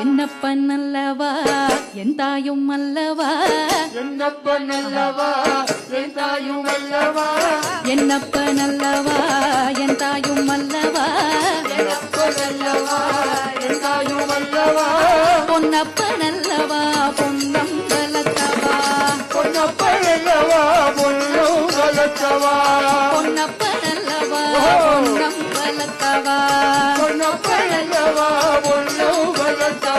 என்னப்பன் அல்லவா? என் தாயும் அல்லவா? என்னப்பன் அல்லவா? என் தாயும் அல்லவா? என்னப்பன் அல்லவா? என் தாயும் அல்லவா? என்னப்பன் அல்லவா? என் தாயும் அல்லவா? பொன்னப்பன் அல்லவா? பொன்னம் வளர்த்தவா பொன்னப்பன் அல்லவா? பொன்னும் வளர்த்தவா பொன்னப்பன் அல்லவா? பொன்னம் வளர்த்தவா